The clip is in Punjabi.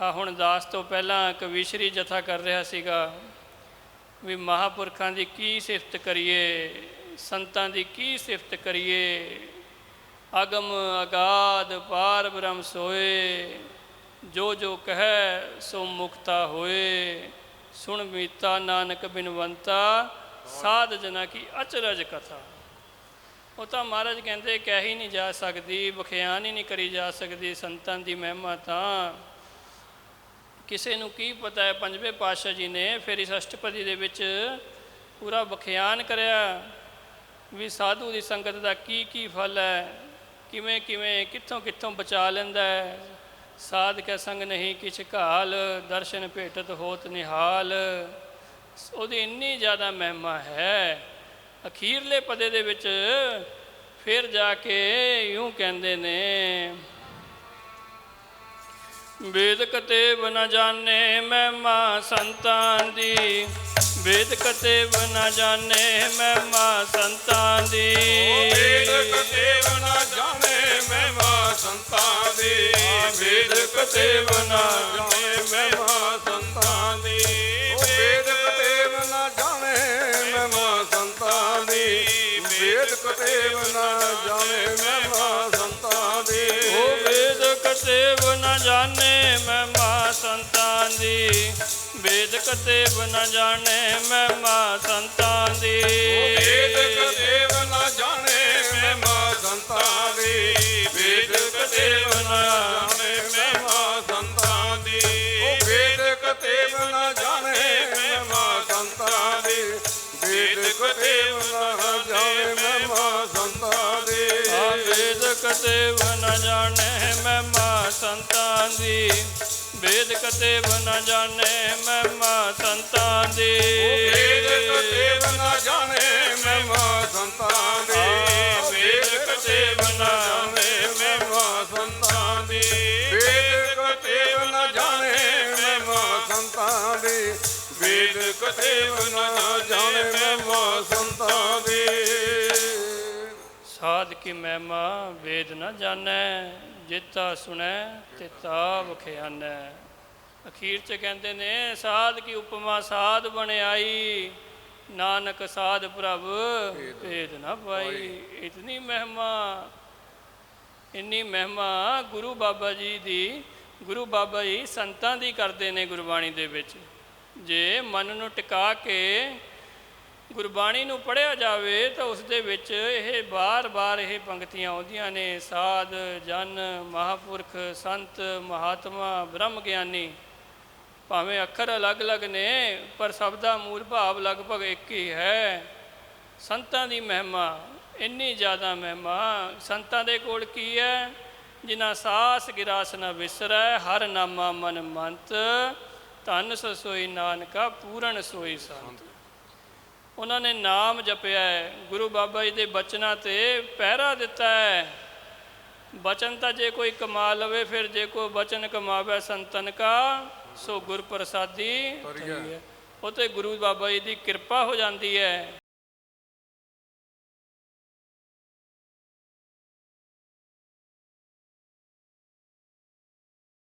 ਆ ਹੁਣ ਦਾਸ ਤੋਂ ਪਹਿਲਾਂ ਕਵੀਸ਼ਰੀ ਜਥਾ ਕਰ ਰਿਹਾ ਸੀਗਾ ਵੀ ਮਹਾਪੁਰਖਾਂ ਦੀ ਕੀ ਸਿਫਤ ਕਰੀਏ, ਸੰਤਾਂ ਦੀ ਕੀ ਸਿਫਤ ਕਰੀਏ, ਅਗਮ ਅਗਾਧ ਪਾਰ ਬ੍ਰਹਮ ਸੋਏ, ਜੋ ਜੋ ਕਹੈ ਸੋ ਮੁਕਤਾ ਹੋਏ, ਸੁਣ ਮੀਤਾ ਨਾਨਕ ਬਿਨਵੰਤਾ, ਸਾਧ ਜਨਾ ਕੀ ਅਚਰਜ ਕਥਾ। ਉਹ ਤਾਂ ਮਹਾਰਾਜ ਕਹਿੰਦੇ ਕਹਿ ਹੀ ਨਹੀਂ ਜਾ ਸਕਦੀ ਬਖਿਆਨ ਹੀ ਨਹੀਂ ਕਰੀ ਜਾ ਸਕਦੀ ਸੰਤਾਂ ਦੀ ਮਹਿਮਾ ਤਾਂ। ਕਿਸੇ ਨੂੰ ਕੀ ਪਤਾ ਹੈ, ਪੰਜਵੇਂ ਪਾਤਸ਼ਾਹ ਜੀ ਨੇ ਫਿਰ ਇਸ ਅਸ਼ਟਪਦੀ ਦੇ ਵਿੱਚ ਪੂਰਾ ਬਖਿਆਨ ਕਰਿਆ ਵੀ ਸਾਧੂ ਦੀ ਸੰਗਤ ਦਾ ਕੀ ਕੀ ਫਲ ਹੈ, ਕਿਵੇਂ ਕਿਵੇਂ, ਕਿੱਥੋਂ ਕਿੱਥੋਂ ਬਚਾ ਲੈਂਦਾ ਹੈ। ਸਾਧ ਕੈ ਸੰਗ ਨਹੀਂ ਕਿਛ ਘਾਲ, ਦਰਸ਼ਨ ਭੇਟਤ ਹੋਤ ਨਿਹਾਲ। ਉਹਦੀ ਇੰਨੀ ਜ਼ਿਆਦਾ ਮਹਿਮਾ ਹੈ, ਅਖੀਰਲੇ ਪਦੇ ਦੇ ਵਿੱਚ ਫਿਰ ਜਾ ਕੇ ਯੂੰ ਕਹਿੰਦੇ ਨੇ ਵੇਦ ਕਤੇਬ ਨ ਜਾਣੇ ਮਹਿਮਾ ਸੰਤਾਂ ਦੀ। ਵੇਦ ਕਤੇਬ ਨ ਜਾਣੇ ਮਹਿਮਾ ਸੰਤਾਂ ਦੀ। ਵੇਦ ਕਤੇਵ ਨਾ ਜਾਣੇ ਮਹਿਮਾ ਸੰਤਾਂ ਦੀ। ਵੇਦ ਕਤੇਵ ਨਾ ਜਾਣੇ ਮਹਿਮਾ ਸੰਤਾਂ ਦੀ। ਵੇਦ ਕਤੇਵ ਨਾ ਜਾਣੇ ਮਹਿਮਾ ਸੰਤਾਂ ਦੀ। ਵੇਦ ਕਤੇਵ ਨਾ ਕਤੇਬ ਨ ਜਾਣੇ ਮਹਿਮਾ ਸੰਤਾਂ ਦੀ। ਵੇਦ ਕਤੇਬ ਨ ਜਾਣੇ ਮਹਿਮਾ ਸੰਤਾਂ ਦੀ। ਵੇਦ ਕਤੇਵ ਨਾ ਜਾਣੇ ਮਹਿਮਾ ਸੰਤਾਂ ਦੀ। ਵੇਦ ਕਤੇਵ ਨਾ ਜਾਣੇ ਮਹਿਮਾ ਸੰਤਾਂ ਦੀ। ਉਹ ਵੇਦ ਕਤੇਵ ਨਾ ਜਾਣੇ ਮਹਿਮਾ ਸੰਤਾਂ ਦੀ। ਵੇਦ ਕਤੇਵ ਨਾ ਜਾਣੇ ਮਹਿਮਾ ਸੰਤਾਂ ਦੀ। ਵੇਦ ਕਤੇਬ ਨ ਜਾਣੇ ਸੰਤਾਂ ਦੀ ਵੇਦ ਕਤੇਬ ਨ ਜਾਣੇ ਮਹਿਮਾ ਸੰਤਾਂ ਦੀ। ਵੇਦ ਕਤੇਵ ਨਾ ਜਾਣੇ ਮਹਿਮਾ ਸੰਤਾਂ ਦੀ। ਵੇਦ ਕਤੇਵ ਨਾ ਜਾਣੇ ਮਹਿਮਾ ਸੰਤਾਂ ਦੀ। ਵੇਦ ਕਤੇਵ ਨਾ ਜਾਣੇ ਮਹਿਮਾ ਸੰਤਾਂ ਦੀ। ਵੇਦ ਕਤੇਵ ਨਾ ਜਾਣੇ ਕੀ ਮਹਿਮਾ ਵੇਦ ਨ ਜਾਣੈ, ਜੇਤਾ ਸੁਣੈ ਤੇ ਵਖਿਆਨੈ ਅਖੀਰ ਚ ਕਹਿੰਦੇ ਨੇ, ਸਾਧ ਕੀ ਉਪਮਾ, ਸਾਧ ਬਣਾਈ ਨਾਨਕ ਸਾਧ ਪ੍ਰਭ, ਭੇਦ ਨਾ ਪਾਈ। ਇਤਨੀ ਮਹਿਮਾ, ਇੰਨੀ ਮਹਿਮਾ ਗੁਰੂ ਬਾਬਾ ਜੀ ਦੀ, ਗੁਰੂ ਬਾਬਾ ਜੀ ਸੰਤਾਂ ਦੀ ਕਰਦੇ ਨੇ ਗੁਰਬਾਣੀ ਦੇ ਵਿੱਚ। ਜੇ ਮਨ ਨੂੰ ਟਿਕਾ ਕੇ ਗੁਰਬਾਣੀ ਨੂੰ ਪੜ੍ਹਿਆ ਜਾਵੇ ਤਾਂ ਉਸ ਦੇ ਵਿੱਚ ਇਹ ਬਾਰ-ਬਾਰ ਇਹ ਪੰਕਤੀਆਂ ਆਉਂਦੀਆਂ ਨੇ, ਸਾਧ, ਜਨ, ਮਹਾਪੁਰਖ, ਸੰਤ, ਮਹਾਤਮਾ ਬ੍ਰਹਮ ਗਿਆਨੀ ਭਾਵੇਂ ਅੱਖਰ ਅਲੱਗ-ਅਲੱਗ ਨੇ, ਪਰ ਸਭ ਦਾ ਮੂਲ ਭਾਵ ਲਗਭਗ ਇੱਕ ਹੀ ਹੈ। ਸੰਤਾਂ ਦੀ ਮਹਿਮਾ, ਇੰਨੀ ਜ਼ਿਆਦਾ ਮਹਿਮਾ, ਸੰਤਾਂ ਦੇ ਕੋਲ ਕੀ ਹੈ? ਜਿਨ੍ਹਾਂ ਸਾਸ ਗਿਰਾਸ ਨ ਵਿਸਰੈ ਹਰ ਨਾਮਾ ਮਨ ਮੰਤ, ਧਨ ਸੋਈ ਨਾਨਕਾ, ਪੂਰਨ ਸੋਈ ਸੰਤ। ਉਹਨਾਂ ਨੇ ਨਾਮ ਜਪਿਆ ਹੈ। ਗੁਰੂ ਬਾਬਾ ਜੀ ਦੇ ਬਚਨਾਂ ਤੇ ਪਹਿਰਾ ਦਿੱਤਾ ਹੈ। ਬਚਨ ਤਾਂ ਜੇ ਕੋਈ ਕਮਾ ਲਵੇ ਫਿਰ ਜੇ ਕੋਈ ਬਚਨ ਕਮਾਵੇ ਸੰਤਨ ਕਾ ਸੋ ਗੁਰ ਪ੍ਰਸਾਦੀ ਤਰੀ ਹੈ। ਉਹ ਤੇ ਗੁਰੂ ਬਾਬਾ ਜੀ ਦੀ ਕਿਰਪਾ ਹੋ ਜਾਂਦੀ ਹੈ।